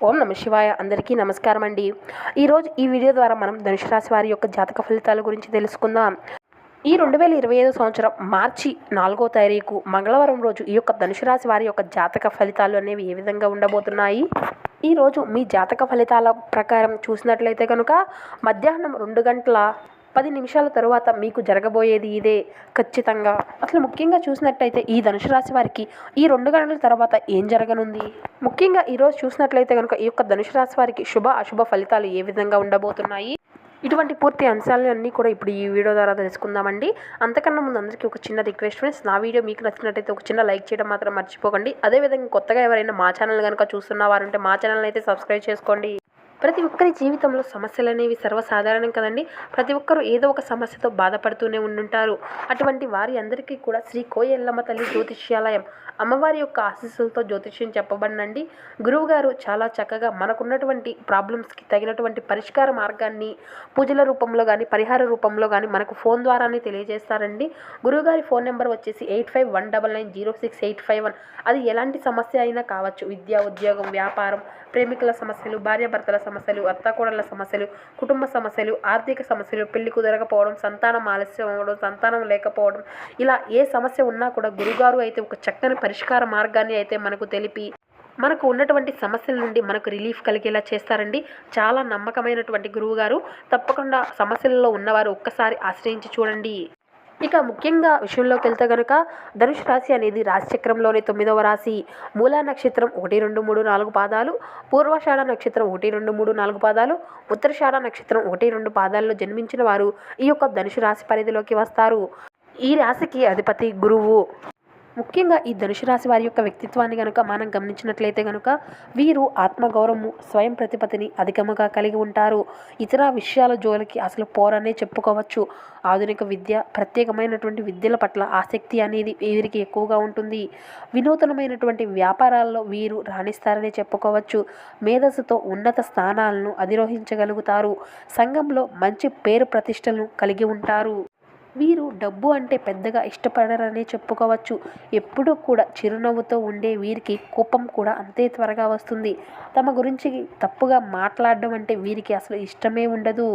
ఓం నమ శివాయ. అందరికీ నమస్కారం అండి. ఈరోజు ఈ వీడియో ద్వారా మనం ధనుసు రాశి వారి యొక్క జాతక ఫలితాల గురించి తెలుసుకుందాం. ఈ రెండు వేల ఇరవై ఐదు సంవత్సరం మార్చి నాలుగో తారీఖు మంగళవారం రోజు ఈ యొక్క ధనుసు రాశి వారి యొక్క జాతక ఫలితాలు అనేవి ఏ విధంగా ఉండబోతున్నాయి? ఈరోజు మీ జాతక ఫలితాల ప్రకారం చూసినట్లయితే కనుక మధ్యాహ్నం రెండు గంటల పది నిమిషాల తరువాత మీకు జరగబోయేది ఇదే ఖచ్చితంగా. అసలు ముఖ్యంగా చూసినట్టయితే ఈ ధనుసు రాశి వారికి ఈ రెండు గంటల తర్వాత ఏం జరగనుంది? ముఖ్యంగా ఈరోజు చూసినట్లయితే కనుక ఈ యొక్క ధనుసు రాశి వారికి శుభ అశుభ ఫలితాలు ఏ విధంగా ఉండబోతున్నాయి? ఇటువంటి పూర్తి అంశాలన్నీ కూడా ఇప్పుడు ఈ వీడియో ద్వారా తెలుసుకుందామండి. అంతకన్నా ముందు అందరికీ ఒక చిన్న రిక్వెస్ట్ ఫ్రెండ్స్ నా వీడియో మీకు నచ్చినట్టయితే ఒక చిన్న లైక్ చేయడం మాత్రం మర్చిపోకండి. అదేవిధంగా కొత్తగా ఎవరైనా మా ఛానల్ కనుక చూస్తున్న వారుంటే మా ఛానల్ అయితే సబ్స్క్రైబ్ చేసుకోండి. ప్రతి ఒక్కరి జీవితంలో సమస్యలు అనేవి సర్వసాధారణం కదండి. ప్రతి ఒక్కరూ ఏదో ఒక సమస్యతో బాధపడుతూనే ఉండుంటారు. అటువంటి వారి అందరికీ కూడా శ్రీ కోయల్లమ్మ తల్లి జ్యోతిష్యాలయం అమ్మవారి యొక్క ఆశీస్సులతో జ్యోతిష్యం చెప్పబడినండి. గురువుగారు చాలా చక్కగా మనకున్నటువంటి ప్రాబ్లమ్స్కి తగినటువంటి పరిష్కార మార్గాన్ని పూజల రూపంలో కానీ పరిహార రూపంలో కానీ మనకు ఫోన్ ద్వారానే తెలియజేస్తారండి. గురువుగారి ఫోన్ నెంబర్ వచ్చేసి eight five one double nine zero six eight five one. అది ఎలాంటి సమస్య అయినా కావచ్చు. విద్య ఉద్యోగం వ్యాపారం ప్రేమికుల సమస్యలు భార్యాభర్తల సమస్యలు అత్తాకోడళ్ళ సమస్యలు కుటుంబ సమస్యలు ఆర్థిక సమస్యలు పెళ్ళి కుదరకపోవడం సంతానం ఆలస్యం అవ్వడం సంతానం లేకపోవడం ఇలా ఏ సమస్య ఉన్నా కూడా గురుగారు అయితే ఒక చక్కని పరిష్కార మార్గాన్ని అయితే మనకు తెలిపి మనకు ఉన్నటువంటి సమస్యల నుండి మనకు రిలీఫ్ కలిగేలా చేస్తారండి. చాలా నమ్మకమైనటువంటి గురువుగారు తప్పకుండా సమస్యలలో ఉన్నవారు ఒక్కసారి ఆశ్రయించి చూడండి. ఇక ముఖ్యంగా విషయంలోకి వెళ్తే కనుక ధనుష్ రాశి అనేది రాశిచక్రంలోని తొమ్మిదవ రాశి. మూలా నక్షత్రం ఒకటి రెండు మూడు నాలుగు పాదాలు. పూర్వషాఢ నక్షత్రం ఒకటి రెండు మూడు నాలుగు పాదాలు. ఉత్తరషాఢ నక్షత్రం ఒకటి రెండు పాదాల్లో జన్మించిన వారు ఈ యొక్క ధనుషు రాశి పరిధిలోకి వస్తారు. ఈ రాశికి అధిపతి గురువు. ముఖ్యంగా ఈ ధనుసు రాశి వారి యొక్క వ్యక్తిత్వాన్ని కనుక మనం గమనించినట్లయితే కనుక వీరు ఆత్మగౌరవము స్వయం ప్రతిపత్తిని అధికముగా కలిగి ఉంటారు. ఇతర విషయాల జోలికి అసలు పోరనే చెప్పుకోవచ్చు. ఆధునిక విద్య ప్రత్యేకమైనటువంటి విద్యల పట్ల ఆసక్తి అనేది వీరికి ఎక్కువగా ఉంటుంది. వినూతనమైనటువంటి వ్యాపారాల్లో వీరు రాణిస్తారని చెప్పుకోవచ్చు. మేధస్సుతో ఉన్నత స్థానాలను అధిరోహించగలుగుతారు. సంఘంలో మంచి పేరు ప్రతిష్టలను కలిగి ఉంటారు. వీరు డబ్బు అంటే పెద్దగా ఇష్టపడరనే చెప్పుకోవచ్చు. ఎప్పుడూ కూడా చిరునవ్వుతో ఉండే వీరికి కోపం కూడా అంతే త్వరగా వస్తుంది. తమ గురించి తప్పుగా మాట్లాడడం అంటే వీరికి అసలు ఇష్టమే ఉండదు.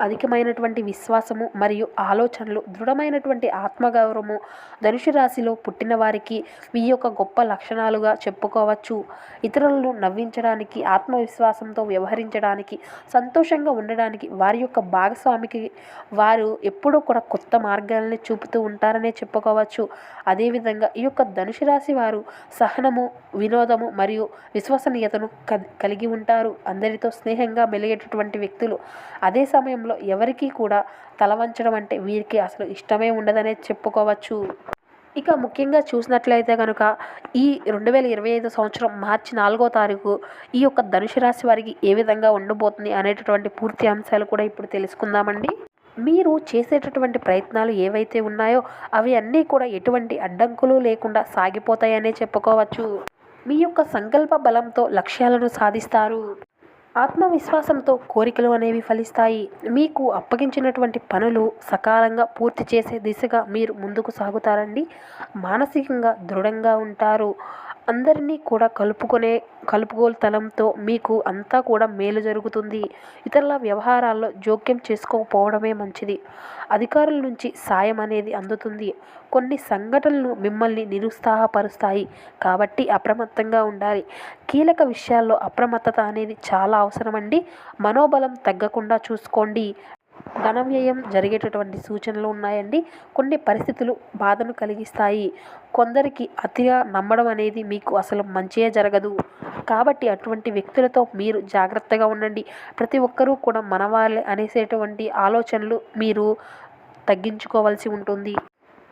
అధికమైనటువంటి విశ్వాసము మరియు ఆలోచనలు దృఢమైనటువంటి ఆత్మగౌరవము ధనుషు రాశిలో పుట్టిన వారికి ఈ యొక్క గొప్ప లక్షణాలుగా చెప్పుకోవచ్చు. ఇతరులను నవ్వించడానికి ఆత్మవిశ్వాసంతో వ్యవహరించడానికి సంతోషంగా ఉండడానికి వారి యొక్క భాగస్వామికి వారు ఎప్పుడూ కూడా కొత్త మార్గాలని చూపుతూ ఉంటారనే చెప్పుకోవచ్చు. అదేవిధంగా ఈ యొక్క ధనుసు రాశి వారు సహనము వినోదము మరియు విశ్వసనీయతను కలిగి ఉంటారు. అందరితో స్నేహంగా మెలిగేటటువంటి వ్యక్తులు అదే సమయంలో ఎవరికీ కూడా తల వంచడం అంటే వీరికి అసలు ఇష్టమే ఉండదనే చెప్పుకోవచ్చు. ఇక ముఖ్యంగా చూసినట్లయితే కనుక ఈ రెండు వేల ఇరవై ఐదు సంవత్సరం మార్చి నాలుగో తారీఖు ఈ యొక్క ధనుసు రాశి వారికి ఏ విధంగా ఉండబోతుంది అనేటటువంటి పూర్తి అంశాలు కూడా ఇప్పుడు తెలుసుకుందామండి. మీరు చేసేటటువంటి ప్రయత్నాలు ఏవైతే ఉన్నాయో అవి అన్నీ కూడా ఎటువంటి అడ్డంకులు లేకుండా సాగిపోతాయనే చెప్పుకోవచ్చు. మీ యొక్క సంకల్ప బలంతో లక్ష్యాలను సాధిస్తారు. ఆత్మవిశ్వాసంతో కోరికలు అనేవి ఫలిస్తాయి. మీకు అప్పగించినటువంటి పనులు సకాలంగా పూర్తి చేసే దిశగా మీరు ముందుకు సాగుతారండి. మానసికంగా దృఢంగా ఉంటారు. అందరినీ కూడా కలుపుకునే కలుపుగోలుతనంతో మీకు అంతా కూడా మేలు జరుగుతుంది. ఇతరుల వ్యవహారాల్లో జోక్యం చేసుకోకపోవడమే మంచిది. అధికారుల నుంచి సాయం అనేది అందుతుంది. కొన్ని సంఘటనలు మిమ్మల్ని నిరుత్సాహపరుస్తాయి. కాబట్టి అప్రమత్తంగా ఉండాలి. కీలక విషయాల్లో అప్రమత్తత అనేది చాలా అవసరమండి. మనోబలం తగ్గకుండా చూసుకోండి. ధన వ్యయం జరిగేటటువంటి సూచనలు ఉన్నాయండి. కొన్ని పరిస్థితులు బాధను కలిగిస్తాయి. కొందరికి అతిగా నమ్మడం అనేది మీకు అసలు మంచిగా జరగదు. కాబట్టి అటువంటి వ్యక్తులతో మీరు జాగ్రత్తగా ఉండండి. ప్రతి ఒక్కరూ కూడా మనవాళ్ళే అనేసేటువంటి ఆలోచనలు మీరు తగ్గించుకోవాల్సి ఉంటుంది.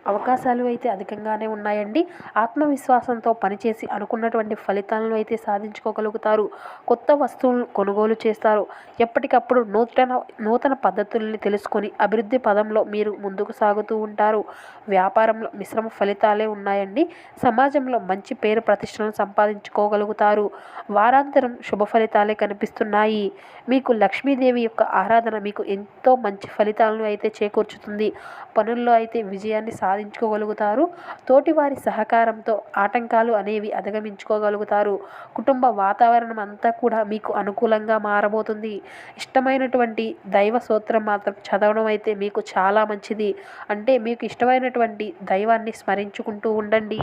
అవకాశాలు అయితే అధికంగానే ఉన్నాయండి. ఆత్మవిశ్వాసంతో పనిచేసి అనుకున్నటువంటి ఫలితాలను అయితే సాధించుకోగలుగుతారు. కొత్త వస్తువులను కొనుగోలు చేస్తారు. ఎప్పటికప్పుడు నూతన నూతన పద్ధతుల్ని తెలుసుకొని అభివృద్ధి పదంలో మీరు ముందుకు సాగుతూ ఉంటారు. వ్యాపారంలో మిశ్రమ ఫలితాలే ఉన్నాయండి. సమాజంలో మంచి పేరు ప్రతిష్టలను సంపాదించుకోగలుగుతారు. వారాంతరం శుభ ఫలితాలే కనిపిస్తున్నాయి. మీకు లక్ష్మీదేవి యొక్క ఆరాధన మీకు ఎంతో మంచి ఫలితాలను అయితే చేకూర్చుతుంది. పనుల్లో అయితే విజయాన్ని సా సాధించుకోగలుగుతారు తోటివారి సహకారంతో ఆటంకాలు అనేవి అధిగమించుకోగలుగుతారు. కుటుంబ వాతావరణం అంతా కూడా మీకు అనుకూలంగా మారబోతుంది. ఇష్టమైనటువంటి దైవ సూత్రం మాత్రం చదవడం అయితే మీకు చాలా మంచిది. అంటే మీకు ఇష్టమైనటువంటి దైవాన్ని స్మరించుకుంటూ ఉండండి.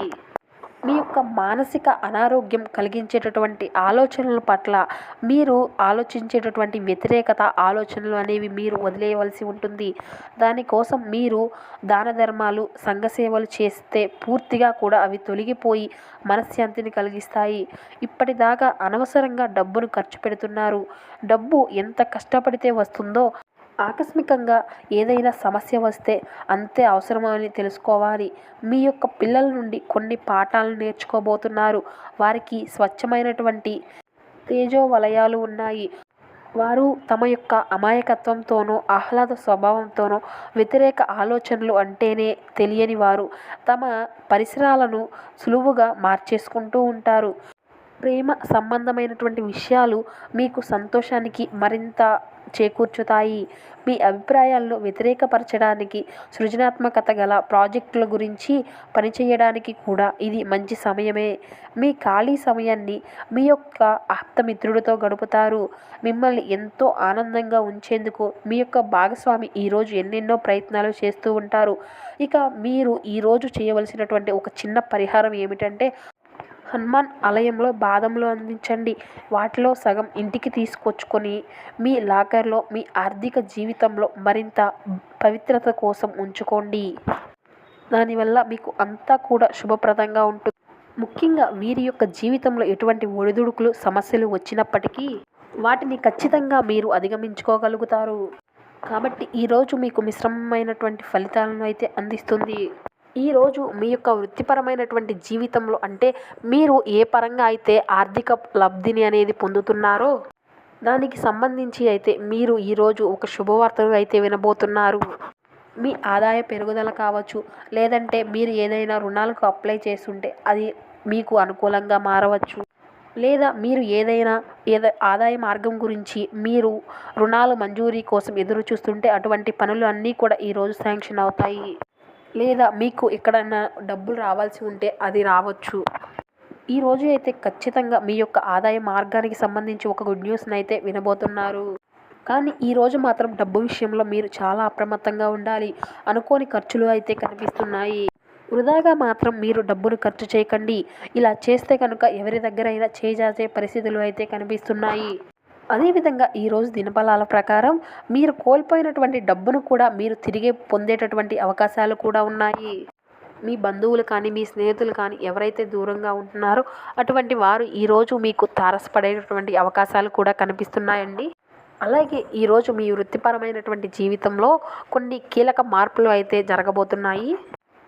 మీ యొక్క మానసిక అనారోగ్యం కలిగించేటటువంటి ఆలోచనల పట్ల మీరు ఆలోచించేటటువంటి వ్యతిరేకత ఆలోచనలు అనేవి మీరు వదిలేయవలసి ఉంటుంది. దానికోసం మీరు దాన ధర్మాలు సంఘ సేవలు చేస్తే పూర్తిగా కూడా అవి తొలగిపోయి మనశ్శాంతిని కలిగిస్తాయి. ఇప్పటిదాకా అనవసరంగా డబ్బును ఖర్చు పెడుతున్నారు. డబ్బు ఎంత కష్టపడితే వస్తుందో ఆకస్మికంగా ఏదైనా సమస్య వస్తే అంతే అవసరమని తెలుసుకోవాలి. మీ యొక్క పిల్లల నుండి కొన్ని పాఠాలను నేర్చుకోబోతున్నారు. వారికి స్వచ్ఛమైనటువంటి తేజో వలయాలు ఉన్నాయి. వారు తమ యొక్క అమాయకత్వంతోనో ఆహ్లాద స్వభావంతోనో వ్యతిరేక ఆలోచనలు అంటేనే తెలియని వారు. తమ పరిసరాలను సులువుగా మార్చేసుకుంటూ ఉంటారు. ప్రేమ సంబంధమైనటువంటి విషయాలు మీకు సంతోషానికి మరింత చేకూర్చుతాయి. మీ అభిప్రాయాలను వ్యతిరేకపరచడానికి సృజనాత్మకత గల ప్రాజెక్టుల గురించి పనిచేయడానికి కూడా ఇది మంచి సమయమే. మీ ఖాళీ సమయాన్ని మీ యొక్క ఆప్తమిత్రుడితో గడుపుతారు. మిమ్మల్ని ఎంతో ఆనందంగా ఉంచేందుకు మీ యొక్క భాగస్వామి ఈరోజు ఎన్నెన్నో ప్రయత్నాలు చేస్తూ ఉంటారు. ఇక మీరు ఈరోజు చేయవలసినటువంటి ఒక చిన్న పరిహారం ఏమిటంటే హనుమాన్ ఆలయంలో బాదంలు అందించండి. వాటిలో సగం ఇంటికి తీసుకొచ్చుకొని మీ లాకర్లో మీ ఆర్థిక జీవితంలో మరింత పవిత్రత కోసం ఉంచుకోండి. దానివల్ల మీకు అంతా కూడా శుభప్రదంగా ఉంటుంది. ముఖ్యంగా వీరి యొక్క జీవితంలో ఎటువంటి ఒడిదుడుకులు సమస్యలు వచ్చినప్పటికీ వాటిని ఖచ్చితంగా మీరు అధిగమించుకోగలుగుతారు. కాబట్టి ఈరోజు మీకు మిశ్రమమైనటువంటి ఫలితాలను అయితే అందిస్తుంది. ఈరోజు మీ యొక్క వృత్తిపరమైనటువంటి జీవితంలో అంటే మీరు ఏ పరంగా అయితే ఆర్థిక లబ్ధిని అనేది పొందుతున్నారో దానికి సంబంధించి అయితే మీరు ఈరోజు ఒక శుభవార్తను అయితే వినబోతున్నారు. మీ ఆదాయ పెరుగుదల కావచ్చు లేదంటే మీరు ఏదైనా రుణాలకు అప్లై చేస్తుంటే అది మీకు అనుకూలంగా మారవచ్చు. లేదా మీరు ఏదైనా ఏదో ఆదాయ మార్గం గురించి మీరు రుణాల మంజూరీ కోసం ఎదురు చూస్తుంటే అటువంటి పనులు అన్నీ కూడా ఈరోజు శాంక్షన్ అవుతాయి. లేదా మీకు ఎక్కడైనా డబ్బులు రావాల్సి ఉంటే అది రావచ్చు. ఈరోజు అయితే ఖచ్చితంగా మీ యొక్క ఆదాయ మార్గానికి సంబంధించి ఒక గుడ్ న్యూస్ని అయితే వినబోతున్నారు. కానీ ఈరోజు మాత్రం డబ్బు విషయంలో మీరు చాలా అప్రమత్తంగా ఉండాలి అనుకోని ఖర్చులు అయితే కనిపిస్తున్నాయి. వృధాగా మాత్రం మీరు డబ్బును ఖర్చు చేయకండి. ఇలా చేస్తే కనుక ఎవరి దగ్గరైనా చేజాచే పరిస్థితులు అయితే కనిపిస్తున్నాయి. అదేవిధంగా ఈరోజు దినఫలాల ప్రకారం మీరు కోల్పోయినటువంటి డబ్బును కూడా మీరు తిరిగి పొందేటటువంటి అవకాశాలు కూడా ఉన్నాయి. మీ బంధువులు కానీ మీ స్నేహితులు కానీ ఎవరైతే దూరంగా ఉంటున్నారో అటువంటి వారు ఈరోజు మీకు తారసపడేటటువంటి అవకాశాలు కూడా కనిపిస్తున్నాయండి. అలాగే ఈరోజు మీ వృత్తిపరమైనటువంటి జీవితంలో కొన్ని కీలక మార్పులు అయితే జరగబోతున్నాయి.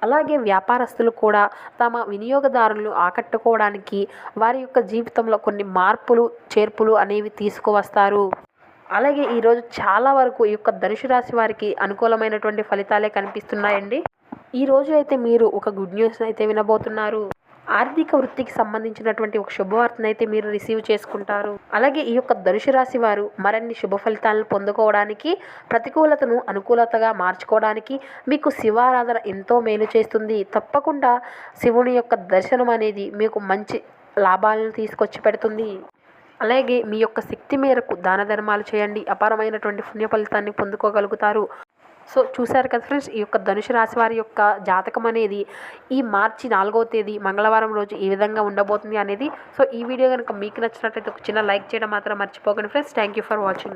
అలాగే వ్యాపారస్తులు కూడా తమ వినియోగదారులను ఆకట్టుకోవడానికి వారి యొక్క జీవితంలో కొన్ని మార్పులు చేర్పులు అనేవి తీసుకువస్తారు. అలాగే ఈరోజు చాలా వరకు ఈ యొక్క ధనుసు రాశి వారికి అనుకూలమైనటువంటి ఫలితాలే కనిపిస్తున్నాయండి. ఈ రోజు అయితే మీరు ఒక గుడ్ న్యూస్ అయితే వినబోతున్నారు. ఆర్థిక వృత్తికి సంబంధించినటువంటి ఒక శుభవార్తను అయితే మీరు రిసీవ్ చేసుకుంటారు. అలాగే ఈ యొక్క ధనుసు రాశి వారు మరిన్ని శుభ ఫలితాలను పొందుకోవడానికి ప్రతికూలతను అనుకూలతగా మార్చుకోవడానికి మీకు శివారాధన ఎంతో మేలు చేస్తుంది. తప్పకుండా శివుని యొక్క దర్శనం అనేది మీకు మంచి లాభాలను తీసుకొచ్చి పెడుతుంది. అలాగే మీ యొక్క శక్తి మేరకు దాన ధర్మాలు చేయండి. అపారమైనటువంటి పుణ్య ఫలితాన్ని పొందుకోగలుగుతారు. సో చూశారు కదా ఫ్రెండ్స్ ఈ యొక్క ధనుసు రాశి వారి యొక్క జాతకం అనేది ఈ మార్చి నాలుగవ తేదీ మంగళవారం రోజు ఈ విధంగా ఉండబోతుంది అనేది. సో ఈ వీడియో కనుక మీకు నచ్చినట్లయితే ఒక చిన్న లైక్ చేయడం మాత్రం మర్చిపోకండి friends. Thank you for watching